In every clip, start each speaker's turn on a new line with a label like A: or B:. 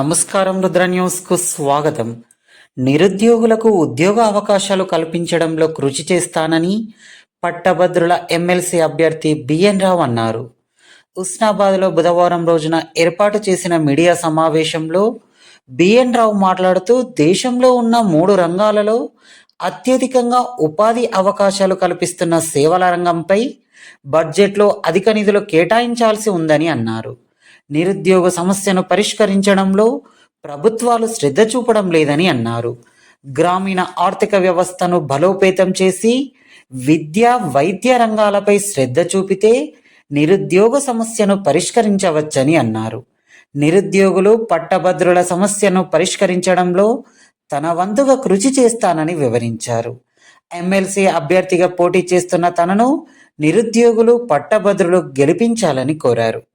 A: నమస్కారం రుద్ర న్యూస్కు స్వాగతం. నిరుద్యోగులకు ఉద్యోగ అవకాశాలు కల్పించడంలో కృషి చేస్తానని పట్టభద్రుల ఎమ్మెల్సీ అభ్యర్థి బిఎన్ రావు అన్నారు. ఉస్నాబాద్లో బుధవారం రోజున ఏర్పాటు చేసిన మీడియా సమావేశంలో బిఎన్ రావు మాట్లాడుతూ దేశంలో ఉన్న మూడు రంగాలలో అత్యధికంగా ఉపాధి అవకాశాలు కల్పిస్తున్న సేవల రంగంపై బడ్జెట్లో అధిక నిధులు కేటాయించాల్సి ఉందని అన్నారు. నిరుద్యోగ సమస్యను పరిష్కరించడంలో ప్రభుత్వాలు శ్రద్ధ చూపడం లేదని అన్నారు. గ్రామీణ ఆర్థిక వ్యవస్థను బలోపేతం చేసి విద్య వైద్య రంగాలపై శ్రద్ధ చూపితే నిరుద్యోగ సమస్యను పరిష్కరించవచ్చని అన్నారు. నిరుద్యోగులు పట్టభద్రుల సమస్యను పరిష్కరించడంలో తన వంతుగా కృషి చేస్తానని వివరించారు. ఎమ్మెల్సీ అభ్యర్థిగా పోటీ చేస్తున్న తనను నిరుద్యోగులు పట్టభద్రులు గెలిపించాలని కోరారు.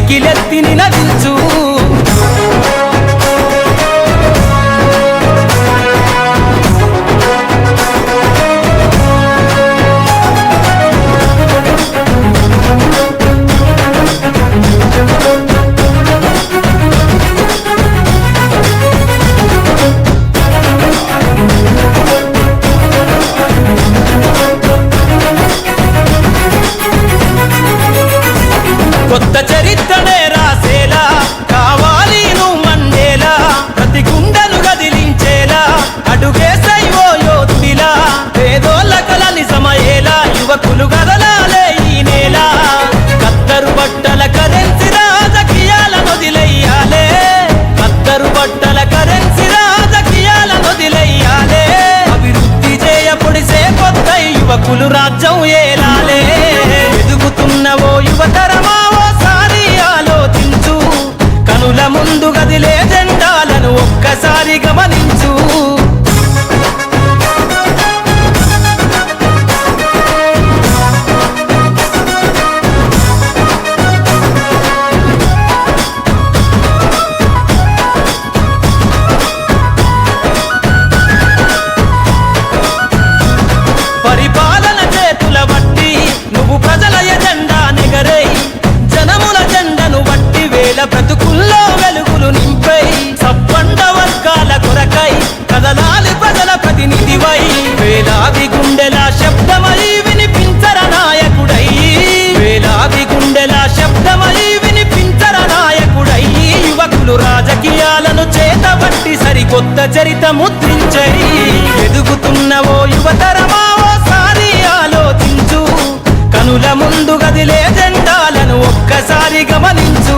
B: యువకుల పిడికిలెత్తి యువకులు రాజ్యం ఏలాలే. ఎదుగుతున్న ఓ యువతరమా ఓసారి ఆలోచించు. కనుల ముందు గదిలే జెండాలను ఒక్కసారి గమనించు. కొత్త చరిత ముద్రించై ఎదుగుతున్న ఓ యువతరమా ఓసారి ఆలోచించు. కనుల ముందు గదిలే జెండాలను ఒక్కసారి గమనించు.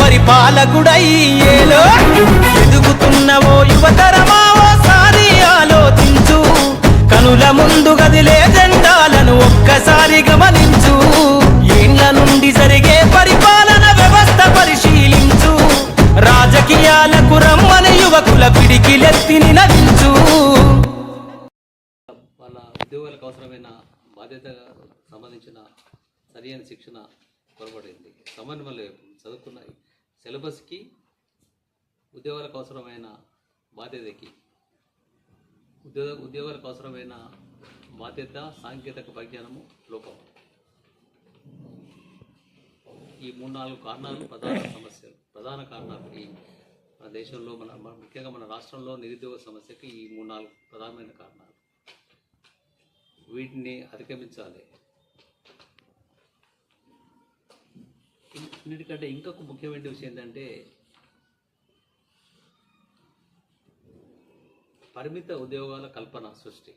B: పరిపాలకుడై ఏలో ఎదుగుతున్నవో యువతరమా ఓసారి ఆలోచించు. కనుల ముందు గదిలే జెండాలను ఒక్కసారి గమనించు. ఏండ్ల నుండి జరిగే పరిపాలన వ్యవస్థ పరిశీలించు. రాజకీయాలకు రమ్మని యువకుల పిడికిలెత్తి నినదించు
C: వాళ్ళ ఉద్యోగాలకు అవసరమైన బాధ్యత సంబంధించిన సరైన శిక్షణ పొరపడింది సమన్వయం చదువుకున్న సిలబస్కి ఉద్యోగాలకు అవసరమైన బాధ్యతకి ఉద్యోగ ఉద్యోగాలకు అవసరమైన బాధ్యత సాంకేతిక పరిజ్ఞానము లోపం. ఈ మూడు నాలుగు కారణాలు ప్రధాన సమస్యలు. ప్రధాన కారణాలు ఈ మన దేశంలో మన మన- ముఖ్యంగా మన రాష్ట్రంలో నిరుద్యోగ సమస్యకి ఈ మూడు నాలుగు ప్రధానమైన కారణాలు. వీటిని అధిగమించాలి. అన్నిటికంటే ఇంకొక ముఖ్యమైన విషయం ఏంటంటే పరిమిత ఉద్యోగాల కల్పన సృష్టి.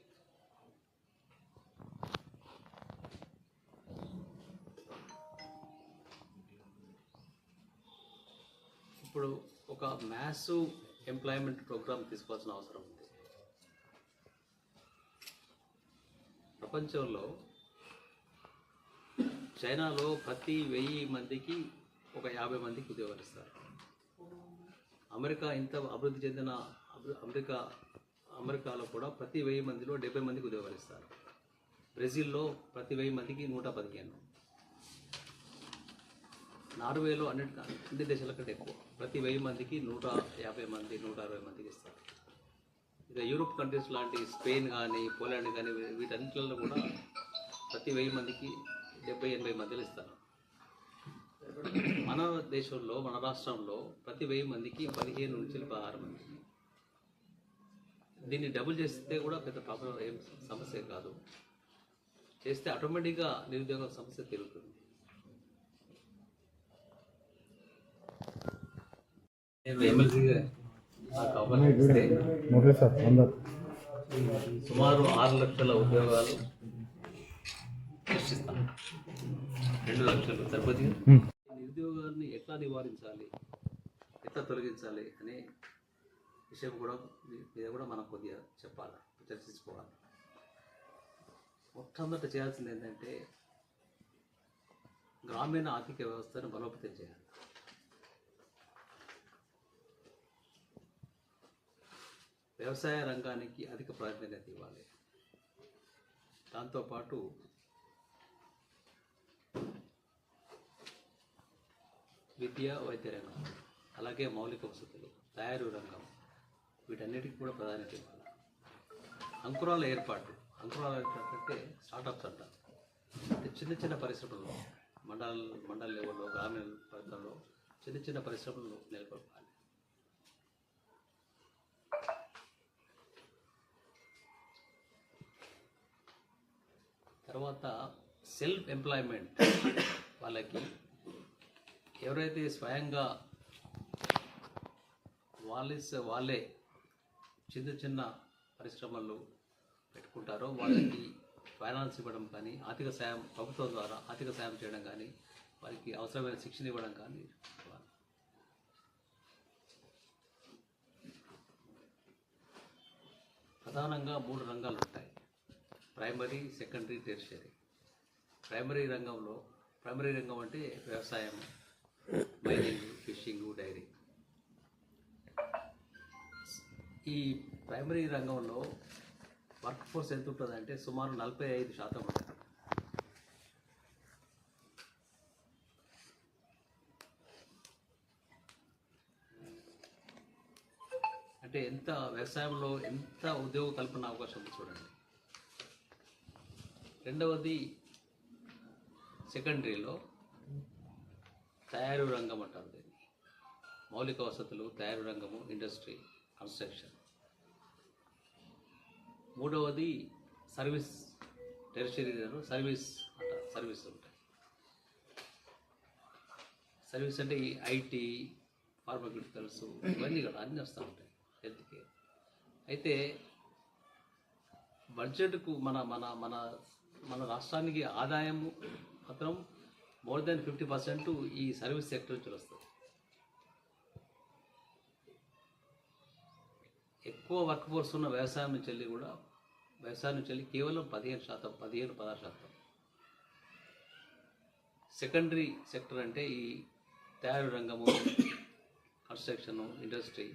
C: ఇప్పుడు ఒక మ్యాసివ్ ఎంప్లాయ్మెంట్ ప్రోగ్రామ్ తీసుకోవాల్సిన అవసరం ఉంది. ప్రపంచంలో చైనాలో ప్రతి వెయ్యి మందికి ఒక యాభై మందికి ఉద్యోగాలు ఇస్తారు. అమెరికా ఇంత అభివృద్ధి చెందిన అభి- అమెరికా అమెరికాలో కూడా ప్రతి వెయ్యి మందిలో డెబ్బై మందికి ఉద్యోగాలు ఇస్తారు. బ్రెజిల్లో ప్రతి వెయ్యి మందికి నూట పదిహేను. నార్వేలో అన్నిటి అన్ని దేశాల కంటే ఎక్కువ. ప్రతి వెయ్యి మందికి నూట యాభై మంది నూట అరవై మందికి ఇస్తారు. ఇక యూరోప్ కంట్రీస్ లాంటి స్పెయిన్ కానీ పోలాండ్ కానీ వీటన్నిటిలో కూడా ప్రతి వెయ్యి మందికి డెబ్బై ఎనభై మందిలు ఇస్తారు మన దేశంలో మన రాష్ట్రంలో ప్రతి వెయ్యి మందికి పదిహేను నుంచి పదహారు మంది. దీన్ని డబుల్ చేస్తే కూడా పెద్ద ప్రాబ్లం ఏం సమస్య కాదు. చేస్తే ఆటోమేటిక్గా నిరుద్యోగ సమస్య తిరుగుతుంది సుమారు ఆరు లక్షల ఉద్యోగాలు సృష్టిస్తాం రెండు లక్షలు సరిపోతుంది నిరుద్యోగాన్ని ఎట్లా నివారించాలి? ఎట్లా తొలగించాలి అనే విషయం కూడా మీద కూడా మనం కొద్దిగా చెప్పాలి చర్చించుకోవాలి. మొట్టమొదట చేయాల్సింది ఏంటంటే గ్రామీణ ఆర్థిక వ్యవస్థను బలోపేతం చేయాలి. వ్యవసాయ రంగానికి అధిక ప్రాధాన్యత ఇవ్వాలి. దాంతోపాటు విద్య వైద్య రంగం. అలాగే మౌలిక వసతులు తయారు రంగం. వీటన్నిటికీ కూడా ప్రాధాన్యత ఇవ్వాలి. అంకురాల ఏర్పాటు. అంకురాల ఏర్పాటు అంటే స్టార్టప్స్ అంటారు అంటే చిన్న చిన్న పరిశ్రమలు మండల మండల లెవెల్లో గ్రామీణ ప్రాంతాల్లో చిన్న చిన్న పరిశ్రమలు నెలకొల్పాలి. తర్వాత సెల్ఫ్ ఎంప్లాయ్మెంట్ వాళ్ళకి ఎవరైతే స్వయంగా వాళ్ళే వాళ్ళే చిన్న చిన్న పరిశ్రమలు పెట్టుకుంటారో వాళ్ళకి ఫైనాన్స్ ఇవ్వడం కానీ ఆర్థిక సాయం ప్రభుత్వం ద్వారా ఆర్థిక సాయం చేయడం కానీ వారికి అవసరమైన శిక్షణ ఇవ్వడం కానీ ప్రధానంగా మూడు రంగాలు ఉంటాయి. Primary secondary tertiary. ప్రైమరీ రంగంలో ప్రైమరీ రంగం అంటే వ్యవసాయం మైనింగ్ ఫిషింగ్ డైరీ ఈ ప్రైమరీ రంగంలో వర్క్ ఫోర్స్ ఎంత ఉంటుందంటే సుమారు నలభై ఐదు శాతం ఉంటుంది. అంటే ఎంత వ్యవసాయంలో ఎంత ఉద్యోగ కల్పన అవకాశం ఉంది చూడండి. రెండవది సెకండరీలో తయారు రంగం అంటారు దీన్ని. మౌలిక వసతులు తయారు రంగము ఇండస్ట్రీ కన్స్ట్రక్షన్. మూడవది సర్వీస్ టెరిషరీ సర్వీస్ అంటారు సర్వీస్ ఉంటాయి. సర్వీస్ అంటే ఈ ఐటీ ఫార్మక్యూటికల్స్ ఇవన్నీ కూడా అన్నీ వస్తూ ఉంటాయి హెల్త్ కేర్. అయితే బడ్జెట్కు మన మన మన మన రాష్ట్రానికి ఆదాయం మాత్రం మోర్ దాన్ ఫిఫ్టీ పర్సెంట్ ఈ సర్వీస్ సెక్టర్ నుంచి వస్తుంది. ఎక్కువ వర్క్ ఫోర్స్ ఉన్న వ్యవసాయం నుంచి వెళ్ళి కూడా వ్యవసాయం నుంచి వెళ్ళి కేవలం పదిహేను శాతం పదిహేను పదహారు శాతం. సెకండరీ సెక్టర్ అంటే ఈ తయారు రంగము కన్స్ట్రక్షన్ ఇండస్ట్రీ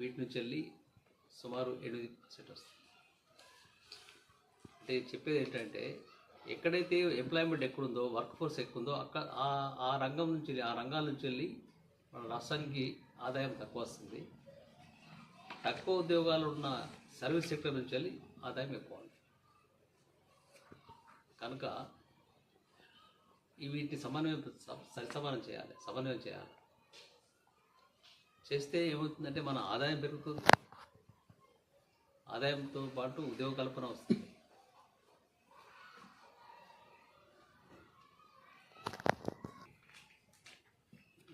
C: వీటి నుంచి వెళ్ళి సుమారు ఎనిమిది పర్సెంట్ వస్తుంది. అంటే చెప్పేది ఏంటంటే ఎక్కడైతే ఎంప్లాయ్మెంట్ ఎక్కడుందో వర్క్ ఫోర్స్ ఎక్కువ ఉందో అక్కడ ఆ రంగం నుంచి వెళ్ళి, ఆ రంగాల నుంచి వెళ్ళి మన రాష్ట్రానికి ఆదాయం తక్కువ వస్తుంది. తక్కువ ఉద్యోగాలు ఉన్న సర్వీస్ సెక్టర్ నుంచి వెళ్ళి ఆదాయం ఎక్కువ ఉంది. కనుక వీటిని సమన్వయం సరి సరిసమానం చేయాలి సమన్వయం చేయాలి. చేస్తే ఏమవుతుందంటే మన ఆదాయం పెరుగుతుంది. ఆదాయంతో పాటు ఉద్యోగ కల్పన వస్తుంది.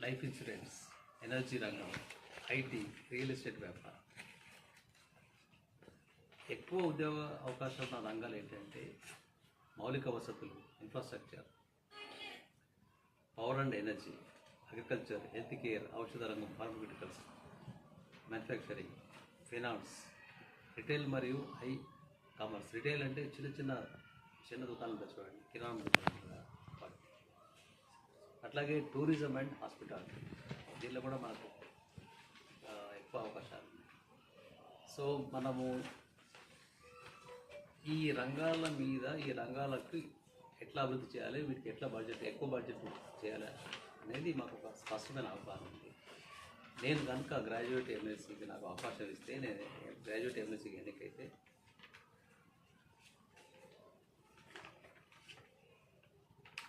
C: లైఫ్ ఇన్సూరెన్స్ ఎనర్జీ రంగం ఐటీ రియల్ ఎస్టేట్ వ్యాపారం. ఎక్కువ ఉద్యోగ అవకాశం ఉన్న రంగాలు ఏంటంటే మౌలిక వసతులు infrastructure power and energy agriculture health care ఔషధ రంగం ఫార్మక్యూటికల్స్ మ్యానుఫ్యాక్చరింగ్ ఫైనాన్స్ రిటైల్ మరియు హై కామర్స్ రిటైల్ అంటే చిన్న చిన్న చిన్న దుకాణాలు చూడండి కిరాణా దుకాణాలు. అట్లాగే టూరిజం అండ్ హాస్పిటాలిటీ. దీనిలో కూడా మనకు ఎక్కువ అవకాశాలు ఉన్నాయి. సో మనము ఈ రంగాల మీద ఈ రంగాలకు ఎట్లా అభివృద్ధి చేయాలి వీటికి ఎట్లా బడ్జెట్ ఎక్కువ బడ్జెట్ చేయాలి అనేది మాకు ఒక స్పష్టమైన అవగాహన ఉంది. నేను కనుక గ్రాడ్యుయేట్ ఎంఎస్సీకి నాకు అవకాశం ఇస్తే నేను గ్రాడ్యుయేట్ ఎంఎస్సీకి ఎన్నికైతే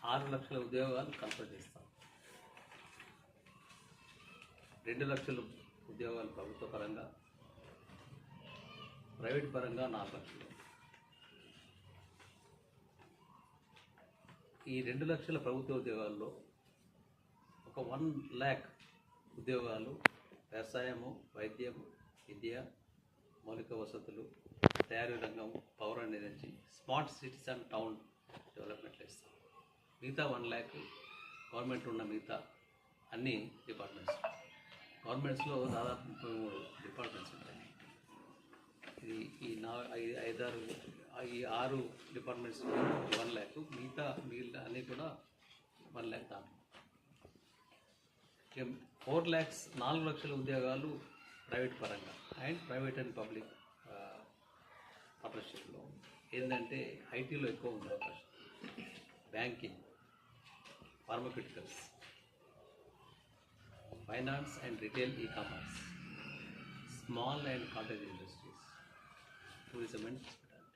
C: ఆరు లక్షల ఉద్యోగాలు కల్పన చేస్తాం. రెండు లక్షల ఉద్యోగాలు ప్రభుత్వ పరంగా ప్రైవేట్ పరంగా నాలుగు లక్షలు. ఈ రెండు లక్షల ప్రభుత్వ ఉద్యోగాల్లో ఒక వన్ ల్యాక్ ఉద్యోగాలు వ్యవసాయము వైద్యం విద్య మౌలిక వసతులు తయారీ రంగం పౌర and energy smart cities and town డెవలప్మెంట్లు ఇస్తాం. మిగతా వన్ ల్యాక్ గవర్నమెంట్ ఉన్న మిగతా అన్ని డిపార్ట్మెంట్స్. గవర్నమెంట్స్లో దాదాపు ముప్పై మూడు డిపార్ట్మెంట్స్ ఉంటాయి. ఇది ఈ నా ఐదారు ఈ ఆరు డిపార్ట్మెంట్స్ వన్ ల్యాక్ మిగతా మిగిలిన అన్నీ కూడా వన్ ల్యాక్ దాంట్లో ఫోర్ ల్యాక్స్ నాలుగు లక్షల ఉద్యోగాలు ప్రైవేట్ పరంగా అండ్ ప్రైవేట్ అండ్ పబ్లిక్ పార్ట్నర్షిప్లో ఏంటంటే ఐటీలో ఎక్కువ ఉంది అవకాశం. Banking pharmaceuticals finance and retail e commerce small and cottage industries tourism and hospitality.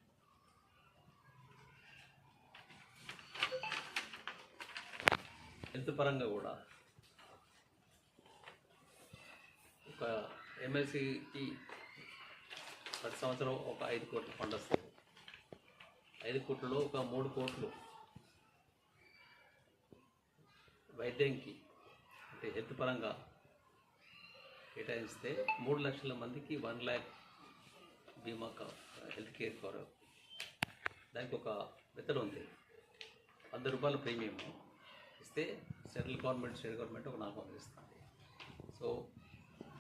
C: Health పరంగా కూడా ఒక ఎంఎస్సికి ప్రతి సంవత్సరం ఒక ఐదు కోట్లు ఫండ్ వస్తుంది ఐదు కోట్లలో ఒక మూడు కోట్లు వైద్యంకి అంటే హెల్త్ పరంగా కేటాయిస్తే మూడు లక్షల మందికి వన్ ల్యాక్ బీమా హెల్త్ కేర్ కవర్ దానికి ఒక మెథడ్ ఉంది. వంద రూపాయల ప్రీమియం ఇస్తే సెంట్రల్ గవర్నమెంట్ స్టేట్ గవర్నమెంట్ ఒక నాలుగు వందలు ఇస్తుంది. సో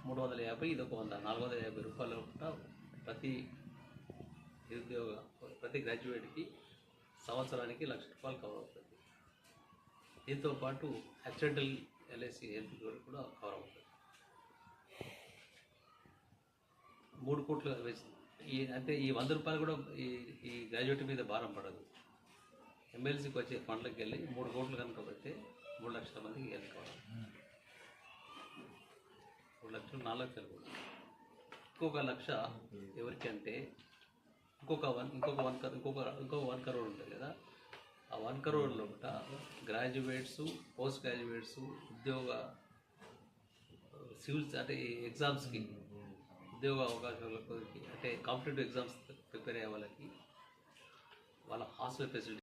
C: మూడు వందల యాభై ఇది ఒక వంద నాలుగు వందల యాభై రూపాయలు కూడా ప్రతి నిరుద్యోగ ప్రతి గ్రాడ్యుయేట్కి సంవత్సరానికి లక్ష రూపాయలు కవర్ అవుతుంది. దీంతో పాటు యాక్సిడెంటల్ ఎల్ఐసి హెల్త్ కూడా కవర్ అవుతుంది. మూడు కోట్లు వేసి ఈ అంటే ఈ వంద రూపాయలు కూడా ఈ ఈ గ్రాడ్యుయేట్ మీద భారం పడదు. ఎమ్మెల్సీకి వచ్చే ఫండ్లకు వెళ్ళి మూడు కోట్లు కనుక పెడితే మూడు లక్షల మందికి హెల్త్ కవర్ మూడు లక్షలు నాలుగు లక్షలు కూడా. ఇంకొక లక్ష ఎవరికి అంటే ఇంకొక వన్ ఇంకొక వన్ కరోడ్ ఇంకొక ఇంకొక వన్ కరోడ్ ఉంటుంది కదా. ఆ వన్ కరోడ్లో కూడా గ్రాడ్యుయేట్స్ పోస్ట్ గ్రాడ్యుయేట్స్ ఉద్యోగ సివిల్స్ అంటే ఈ ఎగ్జామ్స్కి ఉద్యోగ అవకాశాలకు అంటే కాంపిటేటివ్ ఎగ్జామ్స్ ప్రిపేర్ అయ్యే వాళ్ళకి వాళ్ళ హాస్టల్ ఫెసిలిటీ